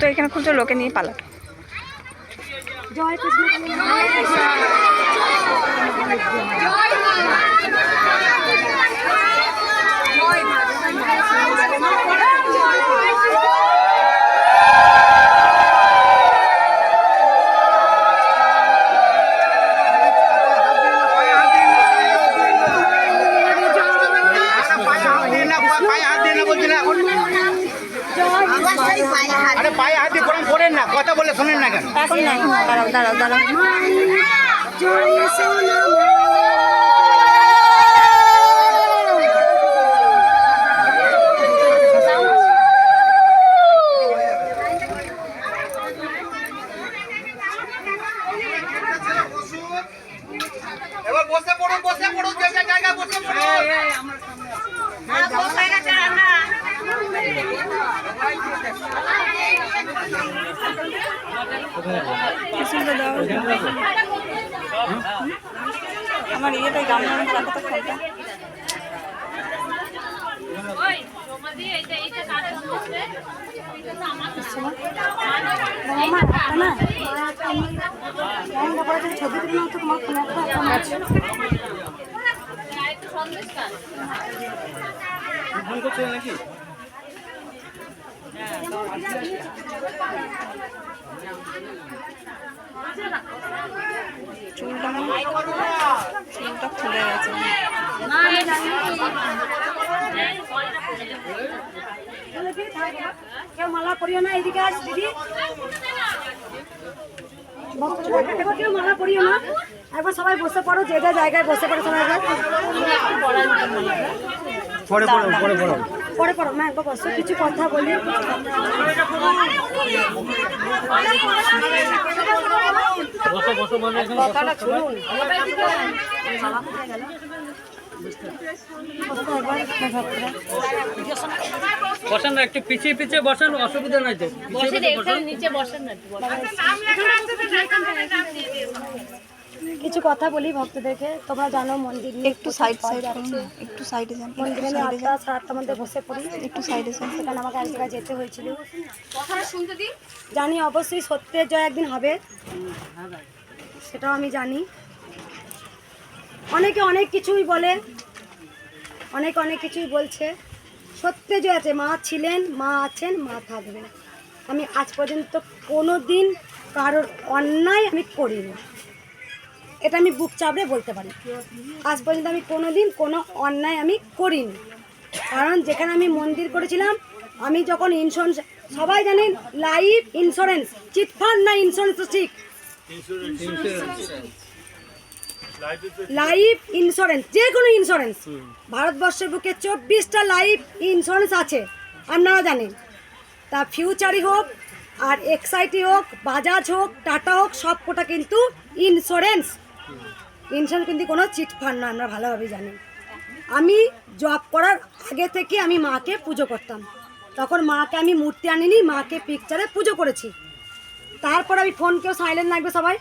জুতো এখানে খুলছে লোকে নিয়ে পালাবে। জয় কৃষ্ণ আরে পায়ে হাত দিয়ে প্রণাম করেন না কথা বলে শোনেন না কেন? দাঁড়াও দাঁড়াও দাঁড়াও। এবার বসে পড়ুন বসে পড়ুন যে জায়গায় বসে পড়ুন। পিছনটা দাও। আমার ইয়েটা গামলা রাখো তো ফোনটা ছবি আছে চুলটা চুলটা খুলে গেছে কেউ মালা পরিও না, এদিকে আস দিদি কেউ মালা পরিও না একবার সবাই বসে পড়ো যে যে জায়গায় বসে পড়ো সবাই। পরে পড়ো পরে পড়ো পরে পড়ো না একবার বসো কিছু কথা বলি। কথাটা শুনুন। বসো বসেন না একটু পিছিয়ে পিছিয়ে বসেন অসুবিধা নাই তো। কিছু কথা বলি ভক্তদেরকে তোমরা জানো মন্দির নিয়ে একটু সাইড সাইড। একটু সাইডে যান মন্দিরে আমি আটটা আটটার মধ্যে বসে পড়ি। একটু সাইডে যান। সেখানে আমাকে এক জায়গায় যেতে হয়েছিল। জানি অবশ্যই সত্যের জয় একদিন হবে। সেটাও আমি জানি। অনেকে অনেক কিছুই বলে। অনেক অনেক কিছুই বলছে। সত্যে যে আছে। মা ছিলেন মা আছেন মা থাকবেন। আমি আজ পর্যন্ত কোনো দিন কারোর অন্যায় আমি করিনি। এটা আমি বুক চাপড়ে বলতে পারি। আজ পর্যন্ত আমি কোনো দিন কোনো অন্যায় আমি করিনি। কারণ যেখানে আমি মন্দির করেছিলাম, আমি যখন ইন্স্যুরেন্স সবাই জানেন লাইফ ইন্স্যুরেন্স চিটফান্ড না ইন্স্যুরেন্স ঠিক? লাইফ ইন্স্যুরেন্স যে কোনো ইন্স্যুরেন্স ভারতবর্ষের বুকে চব্বিশটা লাইফ ইন্স্যুরেন্স আছে, আপনারা জানেন। তা ফিউচারই হোক, আর এক্সাইটি হোক বাজাজ হোক টাটা হোক সব কোটা কিন্তু ইন্স্যুরেন্স ইন্স্যুরেন্স কিন্তু কোনো চিট ফান্ড না, আমরা ভালোভাবে জানি। আমি জব করার আগে থেকে আমি মাকে পুজো করতাম। তখন মাকে আমি মূর্তি আনিনি, মাকে পিকচারে পুজো করেছি। তারপর আমি ফোন কেউ সাইলেন্ট লাগবে সবাই।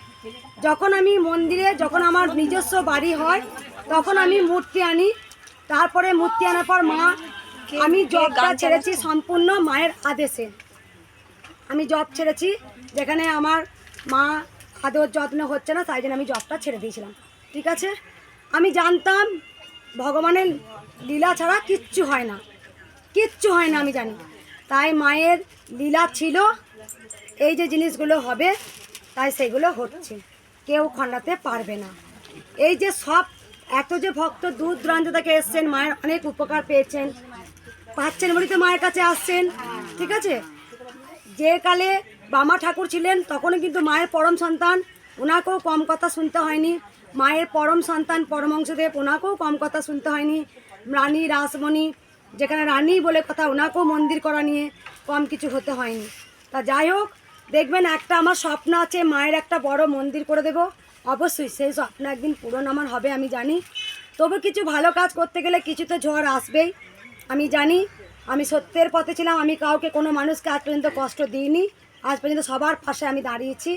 যখন আমি মন্দিরে, যখন আমার নিজস্ব বাড়ি হয়, তখন আমি মূর্তি আনি। তারপরে মূর্তি আনার পর মা, আমি জবটা ছেড়েছি সম্পূর্ণ মায়ের আদেশে। আমি জব ছেড়েছি, যেখানে আমার মা আদর যত্ন হচ্ছে না, তাই জন্য আমি জবটা ছেড়ে দিয়েছিলাম। ঠিক আছে? আমি জানতাম ভগবানের লীলা ছাড়া কিচ্ছু হয় না। কিচ্ছু হয় না, আমি জানি। তাই মায়ের লীলা ছিল, এই যে জিনিসগুলো হবে, তাই সেগুলো হচ্ছে। কেউ খণ্ডাতে পারবে না। এই যে সব, এত যে ভক্ত দূর দূরান্ত থেকে এসছেন, মায়ের অনেক উপকার পেয়েছেন, পাচ্ছেন বলেই তো মায়ের কাছে আসছেন, ঠিক আছে? যে কালে বামা ঠাকুর ছিলেন, তখনও কিন্তু মায়ের পরম সন্তান ওনাকেও কম কথা শুনতে হয়নি। মায়ের পরম সন্তান পরমংশদেব ওনাকেও কম কথা শুনতে হয়নি। রানী রাসমণি, যেখানে রানী বলে কথা, ওনাকেও মন্দির করা নিয়ে কম কিছু হতে হয়নি। তা যাই হোক, দেখবেন একটা আমার স্বপ্ন আছে, মায়ের একটা বড় মন্দির করে দেব। অবশ্যই সেই স্বপ্ন একদিন পূরণ আমার হবে, আমি জানি। তবু কিছু ভালো কাজ করতে গেলে কিছু তো ঝড় আসবেই। আমি জানি, আমি সত্যের পথে ছিলাম, আমি কাউকে, কোনো মানুষকে আজ পর্যন্ত কষ্ট দিইনি। আজ পর্যন্ত সবার পাশে আমি দাঁড়িয়েছি।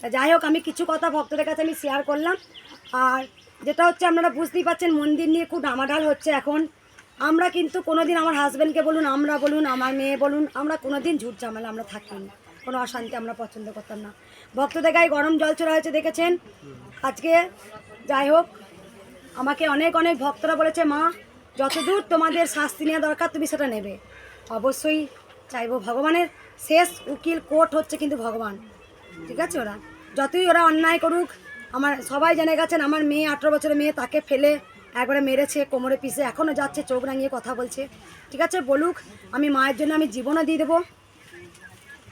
তা যাই হোক, আমি কিছু কথা ভক্তদের কাছে আমি শেয়ার করলাম। আর যেটা হচ্ছে, আপনারা বুঝতেই পারছেন মন্দির নিয়ে খুব ডামাডাল হচ্ছে এখন। আমরা কিন্তু কোনোদিন আমার হাজব্যান্ডকে বলুন, আমরা বলুন, আমার মেয়ে বলুন, আমরা কোনোদিন ঝুট ঝামেলা আমরা থাকিনি কোনো অশান্তি আমরা পছন্দ করতাম না। ভক্তদের গায়ে গরম জল চড়া হয়েছে, দেখেছেন? আজকে যাই হোক, আমাকে অনেক অনেক ভক্তরা বলেছে, মা, যতদূর তোমাদের শাস্তি নেওয়া দরকার, তুমি সেটা নেবে। অবশ্যই চাইব ভগবানের। শেষ উকিল কোর্ট হচ্ছে কিন্তু ভগবান। ঠিক আছে ওরা? যতই ওরা অন্যায় করুক, আমার সবাই জেনে গেছেন, আমার মেয়ে আঠেরো বছরের মেয়ে, তাকে ফেলে একবারে মেরেছে, কোমরে পিসে এখনও যাচ্ছে, চোখ রাঙিয়ে কথা বলছে। ঠিক আছে, বলুক, আমি মায়ের জন্য আমি জীবনও দিয়ে দেবো।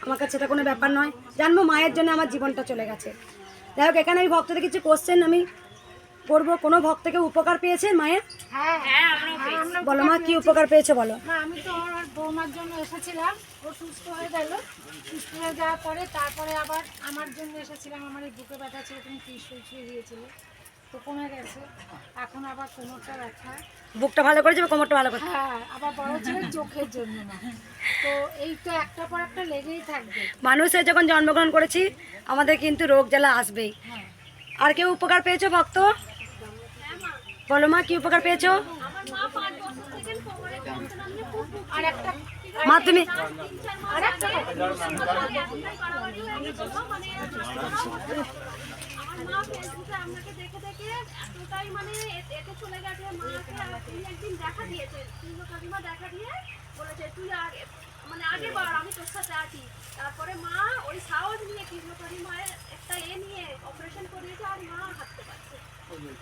আমার কাছে এটা কোনো ব্যাপার নয়। জানব মায়ের জন্য আমার জীবনটা চলে গেছে। যাই হোক, এখানে আমি ভক্তদের কিছু কোশ্চেন আমি করব কোনো ভক্তকে উপকার পেয়েছেন মায়ের? বলো মা কি উপকার পেয়েছে বলো? আমি তো আমার বৌমার জন্য এসেছিলাম ও সুস্থ হয়ে গেল। সুস্থ হয়ে যাওয়ার পরে তারপরে আবার আমার জন্য এসেছিলাম আমার এই বুকে ব্যথা ছিল তুমি ত্রিশুল ছুঁয়ে দিয়েছিলে? তো কমে গেছে। এখন আবার কোমরটা ব্যথা। বুকটা ভালো করেছে বা কোমরটা ভালো করছে হ্যাঁ আবার বড় ছিল চোখের জন্য না তো এই তো একটা পর একটা লেগেই থাকবে। মানুষের যখন জন্মগ্রহণ করেছি আমাদের কিন্তু রোগ জ্বালা আসবেই। আর কেউ উপকার পেয়েছ ভক্ত? বলো মা কি উপকার পেয়েছ? মা তুমি আর আমার মা ফেসবুকে আপনাকে দেখে দেখে এতটাই মানে মানে আগে বার আমি তোর সাথে আছি। তারপরে মা ওই সাহস নিয়ে কৃষ্ণ মায়ের একটা এ নিয়ে অপারেশন করিয়েছে আর মা হাঁটতে পারছে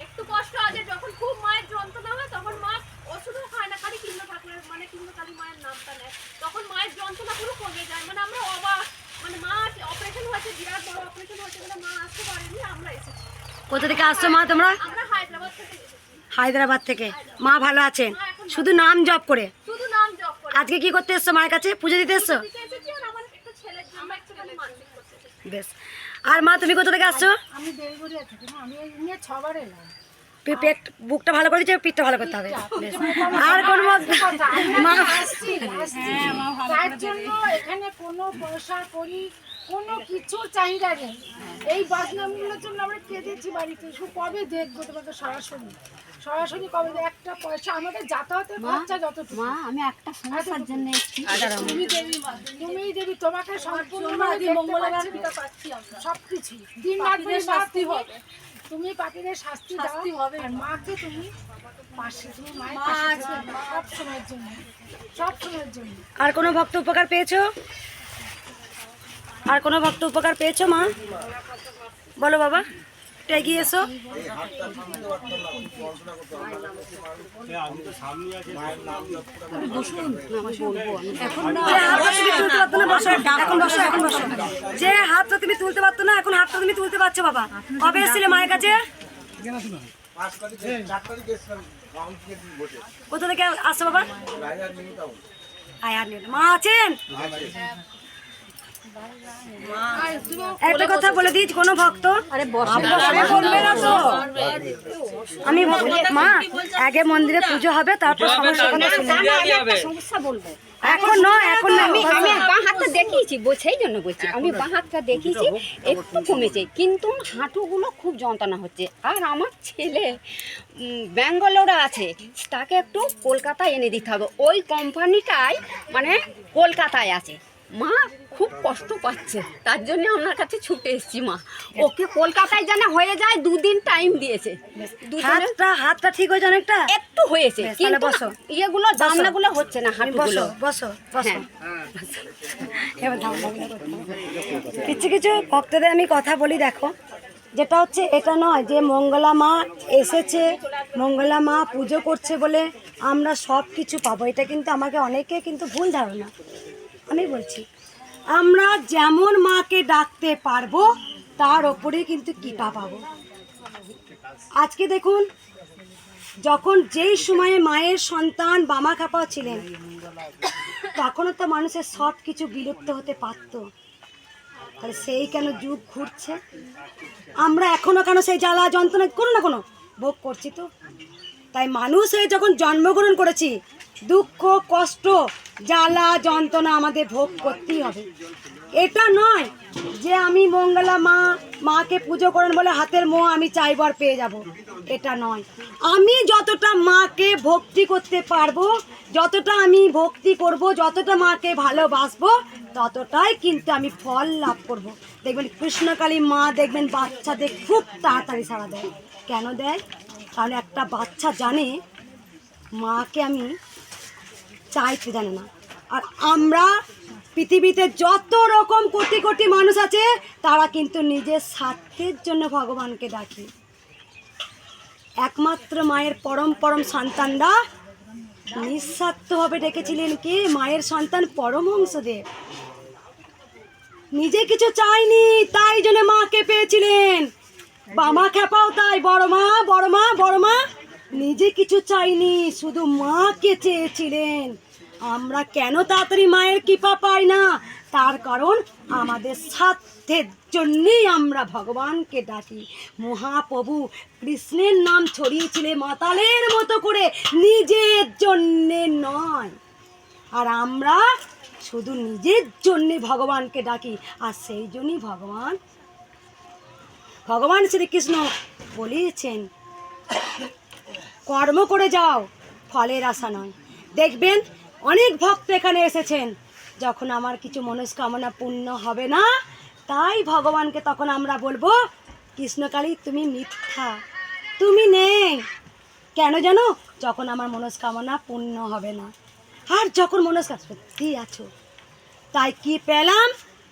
একটু কষ্ট আছে যখন খুব মায়ের যন্ত্রণা হয় তখন মা ওষুধও খায় না খালি কৃষ্ণ ঠাকুরের মানে কালী মায়ের নামটা নেয়। তখন মায়ের যন্ত্রণা পুরো কমে যায় মানে আমরা অবাক মানে মা অপারেশন হয়েছে বিরাট বড় অপারেশন হয়েছে বলে মা আসতে পারেনি আমরা এসেছি। কোথা থেকে আসছো মা তোমরা? আমরা হায়দ্রাবাদ থেকে হায়দ্রাবাদ থেকে? মা ভালো আছেন? শুধু নাম জপ করে। শুধু নাম জপ করে। আজকে কি করতে এসছো মায়ের কাছে? পুজো দিতে এসেছি। বেশ। আর মা তুমি কোথা থেকে আসছো? আমি বেলগড়িয়া থেকে আমি এই নিয়ে ছবার এলাম। পেট বুকটা ভালো করে দিচ্ছে পিঠটা ভালো করতে হবে। আর কোন। তার জন্য এখানে কোনো পয়সা করি কোনো কিছু চাহিদা নেই। এই বদনামগুলোর জন্য আমরা কেঁদেছি বাড়িতে। শুধু কবে দেখব তোমাকে সরাসরি? সরাসরি কবে একটা পয়সা আমাদের যাতায়াতের খরচা যতটুকু। মা আমি একটা সমস্যার জন্য এসেছি। তুমি দেবী মা, তুমিই দেবী তোমাকে সম্পূর্ণ পাচ্ছি সবকিছু। দিন রাত করে শাস্তি হবে। তুমি পাখিদের শাস্তি শাস্তি হবে। আর মাকে তুমি পাশে তুমি মায়ের পাশে সব সময়ের জন্য। সব সময়ের জন্য। আর কোনো ভক্ত উপকার পেয়েছ? আর কোনো ভক্ত উপকার পেয়েছ, মা? বলো বাবা একটু এগিয়ে এসো। যে হাতটা তুমি তুলতে পারতো না, এখন হাতটা তুমি তুলতে পারছ, বাবা। কবে এসেছিলে মায়ের কাছে? কোথা থেকে আসছো, বাবা। মা আছেন? একটা কথা বলে দিই কোনো ভক্ত? না। আমি মা আগে মন্দিরে পুজো হবে তারপর সমস্যা বলব। এখন নয় এখন না আমি আমি বাঁ হাতটা দেখিয়েছি সেই জন্য বলছি আমি বাঁ হাতটা দেখিয়েছি একটু কমেছে কিন্তু হাঁটুগুলো খুব যন্ত্রণা হচ্ছে। আর আমার ছেলে ব্যাঙ্গালোরে আছে তাকে একটু কলকাতায় এনে দিতে হবে। ওই কোম্পানিটাই মানে কলকাতায় আছে। মা খুব কষ্ট পাচ্ছে। তার জন্য আপনার কাছে ছুটে এসেছি মা। ওকে কলকাতায় যেন হয়ে যায় দুদিন টাইম দিয়েছে। হাতটা হাতটা ঠিক হয়েছে অনেকটা? একটু হয়েছে কিন্তু বসো। ইয়েগুলো হচ্ছে না বসো বসো বসো। হ্যাঁ। হবে। কিছু কিছু ভক্তদের আমি কথা বলি দেখো। যেটা হচ্ছে এটা নয় যে মঙ্গলা মা এসেছে মঙ্গলা মা পুজো করছে বলে আমরা সব কিছু পাবো। এটা কিন্তু আমাকে অনেকে কিন্তু ভুল ধারণা। আমি বলছি, আমরা যেমন মাকে ডাকতে পারব, তার ওপরেই কিন্তু কৃপা পাবো। আজকে দেখুন, যখন যেই সময়ে মায়ের সন্তান বামা খাপা ছিলেন, তখনও তো মানুষের সব কিছু বিলুপ্ত হতে পারত। তাহলে সেই কেন যুগ ঘুরছে? আমরা এখনও কেন সেই জ্বালা যন্ত্রণা, কোনো না কোনো ভোগ করছি তো। তাই মানুষ হয়ে যখন জন্মগ্রহণ করেছি, দুঃখ, কষ্ট, জ্বালা, যন্ত্রণা আমাদের ভোগ করতেই হবে। এটা নয় যে আমি মঙ্গলা মা, মাকে পুজো করেন বলে হাতের মোহ আমি চাইব আর পেয়ে যাব। এটা নয়। আমি যতটা মাকে ভক্তি করতে পারব, যতটা আমি ভক্তি করব, যতটা মাকে ভালোবাসবো, ততটাই কিন্তু আমি ফল লাভ করব। দেখবেন কৃষ্ণকালী মা, দেখবেন বাচ্চাদের খুব তাড়াতাড়ি সাড়া দেয়। কেন দেয়? কারণ একটা বাচ্চা জানে মাকে আমি চাইতে জানে না। আর আমরা পৃথিবীতে যত রকম কোটি কোটি মানুষ আছে, তারা কিন্তু নিজের স্বার্থের জন্য ভগবানকে ডাকি। একমাত্র মায়ের পরম পরম সন্তানরা নিঃস্বার্থভাবে ডেকেছিলেন কি? মায়ের সন্তান পরমহংসদেব। নিজে কিছু চাইনি তাই জন্য মাকে পেয়েছিলেন। বামা খেপাও তাই, বড় মা বড় মা বড় মা। নিজে কিছু চাইনি, শুধু মাকে চেয়েছিলেন। আমরা কেন তাড়াতাড়ি মায়ের কৃপা পাই না? তার কারণ আমাদের স্বার্থের জন্যেই আমরা ভগবানকে ডাকি। মহাপ্রভু কৃষ্ণের নাম ছড়িয়েছিলেন মাতালের মতো করে, নিজের জন্যে নয়। আর আমরা শুধু নিজের জন্যে ভগবানকে ডাকি, আর সেই জন্যই ভগবান ভগবান শ্রীকৃষ্ণ বলিয়েছেন কর্ম করে যাও, ফলের আশা নয়। দেখবেন, অনেক ভক্ত এখানে এসেছেন। যখন আমার কিছু মনস্কামনা পূর্ণ হবে না, তাই ভগবানকে তখন আমরা বলব, কৃষ্ণকালী, তুমি মিথ্যা, তুমি নেই। কেন জানো? যখন আমার মনস্কামনা পূর্ণ হবে না। আর যখন মনস্কামনা, সত্যি আছো? তাই কি পেলাম?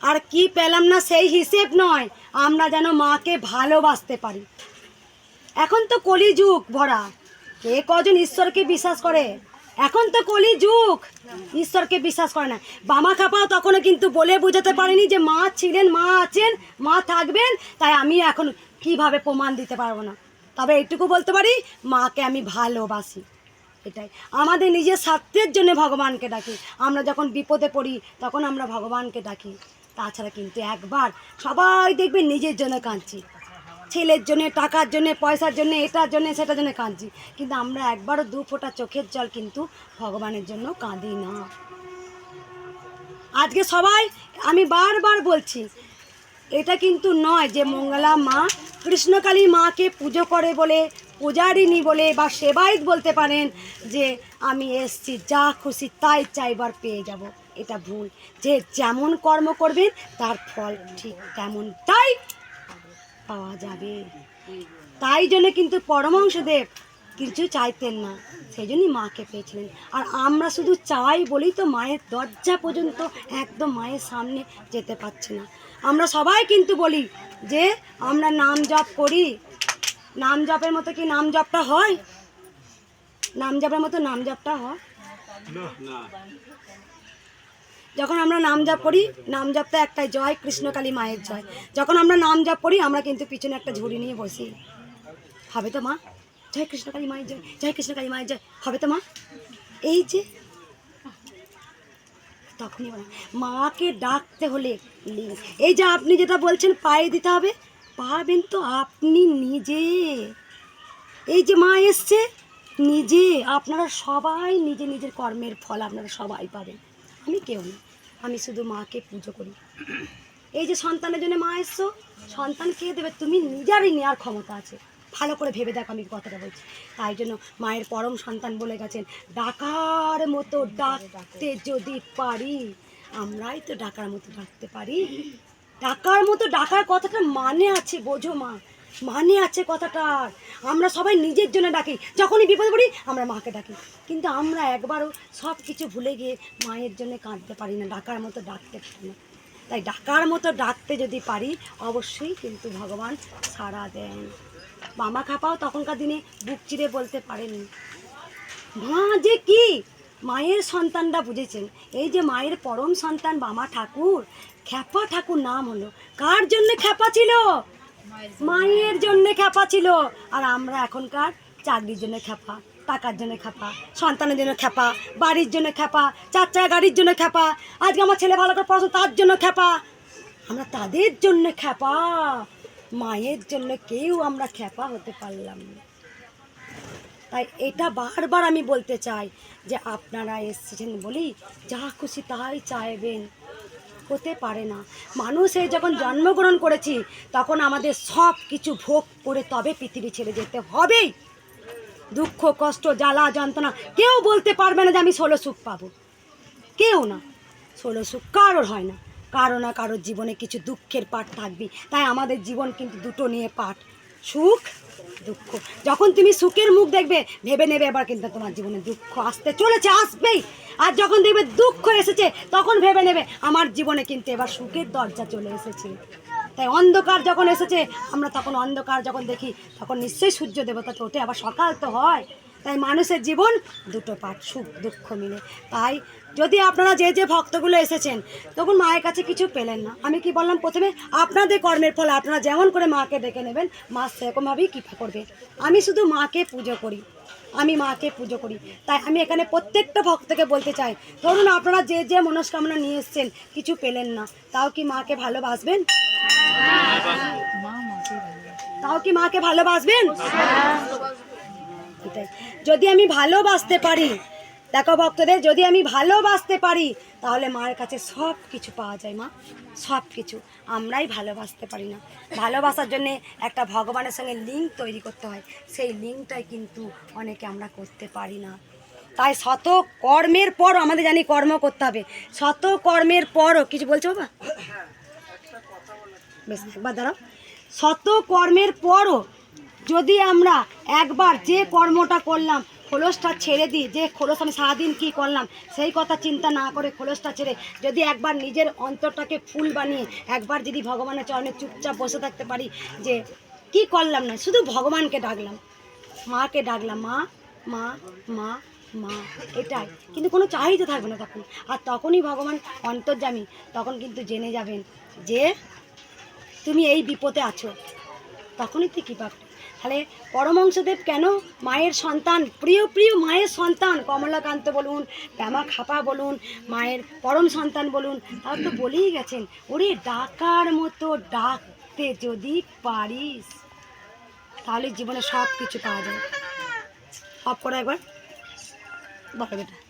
আর কি পেলাম না সেই হিসেব নয়, আমরা যেন মাকে ভালোবাসতে পারি। এখন তো কলি যুগ ভরা। কে কজন ঈশ্বরকে বিশ্বাস করে? এখন তো কলি যুগ ঈশ্বরকে বিশ্বাস করে না। বামা খাপাও তখনও কিন্তু বলে বোঝাতে পারেনি যে মা ছিলেন, মা আছেন, মা থাকবেন, তাই আমি এখন কীভাবে প্রমাণ দিতে পারব না? তবে এইটুকু বলতে পারি, মাকে আমি ভালোবাসি। এটাই। আমাদের নিজের স্বার্থের জন্য ভগবানকে ডাকি। আমরা যখন বিপদে পড়ি, তখন আমরা ভগবানকে ডাকি। তাছাড়া কিন্তু একবার সবাই দেখবে নিজের জন্য কাঁদছি। ছেলের জন্যে, টাকার জন্য, পয়সার জন্য, এটার জন্য, সেটার জন্য কাঁদছি। কিন্তু আমরা একবারও দু ফোঁটা চোখের জল কিন্তু ভগবানের জন্য কাঁদি না। আজকে সবাই, আমি বারবার বলছি, এটা কিন্তু নয় যে মঙ্গলা মা কৃষ্ণকালী মাকে পুজো করে বলে পূজারিনী বলে বা সেবায়িত বলতে পারেন যে আমি এসছি, যা খুশি তাই চাইবার পেয়ে যাব। এটা ভুল। যে যেমন কর্ম করবেন তার ফল ঠিক তেমনটাই পাওয়া যাবে। তাই জন্য কিন্তু পরমাংশদেব কিছু চাইতেন না। সেই জন্যই মাকে পেয়েছিলেন। আর আমরা শুধু চাই বলেই তো মায়ের দরজা পর্যন্ত একদম মায়ের সামনে যেতে পারছি না। আমরা সবাই কিন্তু বলি যে, আমরা নাম জপ করি। নাম জপের মতো কি নাম জপটা হয়? নাম জপের মতো নাম জপটা হয়? যখন আমরা নাম জপ করি, নাম জাপটা একটাই জয় কৃষ্ণকালী মায়ের জয়। যখন আমরা নাম জপ করি, আমরা কিন্তু পিছনে একটা ঝুড়ি নিয়ে বসি। হবে তো মা? জয় কৃষ্ণকালী মায়ের জয় জয় কৃষ্ণকালী মায়ের জয়। হবে তো মা? এই যে, তখনই মাকে ডাকতে হলে এই যে আপনি যেটা বলছেন, পায়ে দিতে হবে। পাবেন তো আপনি নিজে। এই যে মা এসছে, নিজে। আপনারা সবাই নিজে নিজের কর্মের ফল আপনারা সবাই পাবেন। আমি কেউ না। আমি শুধু মাকে পুজো করি। এই যে সন্তানের জন্য মা এসছো, সন্তান কে দেবে? তুমি নিজেরই নেওয়ার ক্ষমতা আছে। ভালো করে ভেবে দেখো আমি কথাটা বলছি। তাই জন্য মায়ের পরম সন্তান বলে গেছেন, ডাকার মতো ডাকতে যদি পারি, আমরাই তো ডাকার মতো ডাকতে পারি। ডাকার মতো ডাকার কথাটা মানে আছে, বোঝো মা। মানে আছে কথাটার আমরা সবাই নিজের জন্য ডাকি। যখনই বিপদে পড়ি, আমরা মাকে ডাকি। কিন্তু আমরা একবারও সব কিছু ভুলে গিয়ে মায়ের জন্য কাঁদতে পারি না, ডাকার মতো ডাকতে পারি না। তাই ডাকার মতো ডাকতে যদি পারি, অবশ্যই কিন্তু ভগবান সাড়া দেন। মামা খাপাও তখনকার দিনে বুক চিরে বলতে পারেনি মা যে কি? মায়ের সন্তানরা বুঝেছেন। এই যে মায়ের পরম সন্তান বামা ঠাকুর, খ্যাপা ঠাকুর নাম হলো। কার জন্য খ্যাপা ছিল? মায়ের জন্য খ্যাপা ছিল। আর আমরা এখনকার চাকরির জন্য খ্যাপা, টাকার জন্য খ্যাপা, সন্তানের জন্য খ্যাপা, বাড়ির জন্য খ্যাপা চার চাকা গাড়ির জন্য খ্যাপা, আজকে আমার ছেলে ভালো করে পড়াশোনা, তার জন্য খ্যাপা। আমরা তাদের জন্য খ্যাপা, মায়ের জন্য কেউ আমরা খ্যাপা হতে পারলাম না। তাই এটা বারবার আমি বলতে চাই যে আপনারা এসেছেন বলি যা খুশি তাই চাইবেন। হতে পারে না। মানুষে যখন জন্মগ্রহণ করেছি, তখন আমাদের সব কিছু ভোগ করে তবে পৃথিবী ছেড়ে যেতে হবেই। দুঃখ, কষ্ট, জ্বালা, যন্ত্রণা, কেউ বলতে পারবে না যে আমি ষোলো সুখ পাবো। কেউ না। ষোলো সুখ কারোর হয় না। কারও না কারোর জীবনে কিছু দুঃখের পাঠ থাকবে তাই আমাদের জীবন কিন্তু দুটো নিয়ে পাঠ। সুখ, দুঃখ। যখন তুমি সুখের মুখ দেখবে, ভেবে নেবে এবার কিন্তু তোমার জীবনে দুঃখ আসতে চলেছে, আসবেই। আর যখন দেখবে দুঃখ এসেছে, তখন ভেবে নেবে আমার জীবনে কিন্তু এবার সুখের দরজা চলে এসেছে। তাই অন্ধকার যখন এসেছে, আমরা তখন অন্ধকার যখন দেখি, তখন নিশ্চয়ই সূর্য দেবতা তো ওঠে, আবার সকাল তো হয়। তাই মানুষের জীবন দুটো পাঠ, সুখ, দুঃখ মিলে। তাই যদি আপনারা যে যে ভক্তগুলো এসেছেন, তখন মায়ের কাছে কিছু পেলেন না। আমি কি বললাম, প্রথমে আপনাদের কর্মের ফলে আপনারা যেমন করে মাকে ডেকে নেবেন, মা সেরকমভাবেই কৃপা করবে। আমি শুধু মাকে পুজো করি। আমি মাকে পুজো করি। তাই আমি এখানে প্রত্যেকটা ভক্তকে বলতে চাই, ধরুন আপনারা যে যে মনস্কামনা নিয়ে এসছেন, কিছু পেলেন না, তাও কি মাকে ভালোবাসবেন? তাও কি মাকে ভালোবাসবেন? যদি আমি ভালোবাসতে পারি দেখো ভক্তদের, যদি আমি ভালোবাসতে পারি, তাহলে মায়ের কাছে সব কিছু পাওয়া যায় মা। সব কিছু। আমরাই ভালোবাসতে পারি না। ভালোবাসার জন্যে একটা ভগবানের সঙ্গে লিঙ্ক তৈরি করতে হয়। সেই লিঙ্কটাই কিন্তু অনেকে আমরা করতে পারি না। তাই শত কর্মের পর আমাদের জানি কর্ম করতে হবে। শত কর্মের পরও, কিছু বলছো বাবা? বেশ, একবার দাঁড়াও। শত কর্মের পরও যদি আমরা একবার যে কর্মটা করলাম খোলসটা ছেড়ে দিই, যে খোলস আমি সারাদিন কী করলাম, সেই কথা চিন্তা না করে খোলসটা ছেড়ে যদি একবার নিজের অন্তরটাকে ফুল বানিয়ে একবার যদি ভগবানের চরণে চুপচাপ বসে থাকতে পারি যে কি করলাম না, শুধু ভগবানকে ডাকলাম, মাকে ডাকলাম, মা মা মা মা, এটাই। কিন্তু কোনো চাহিদা থাকবে না তখন। আর তখনই ভগবান অন্তর্জামী তখন কিন্তু জেনে যাবেন যে তুমি এই বিপদে আছো। তখনই তুই কৃপা। তাহলে পরমংশদেব কেন মায়ের সন্তান, প্রিয় প্রিয় মায়ের সন্তান? কমলাকান্ত বলুন, শ্যামা খাপা বলুন, মায়ের পরম সন্তান বলুন, তারা তো বলেই গেছেন, ওরে ডাকার মতো ডাকতে যদি পারিস, তাহলে জীবনে সব কিছু পাওয়া যায় অফ করো একবার। বলো বেটা।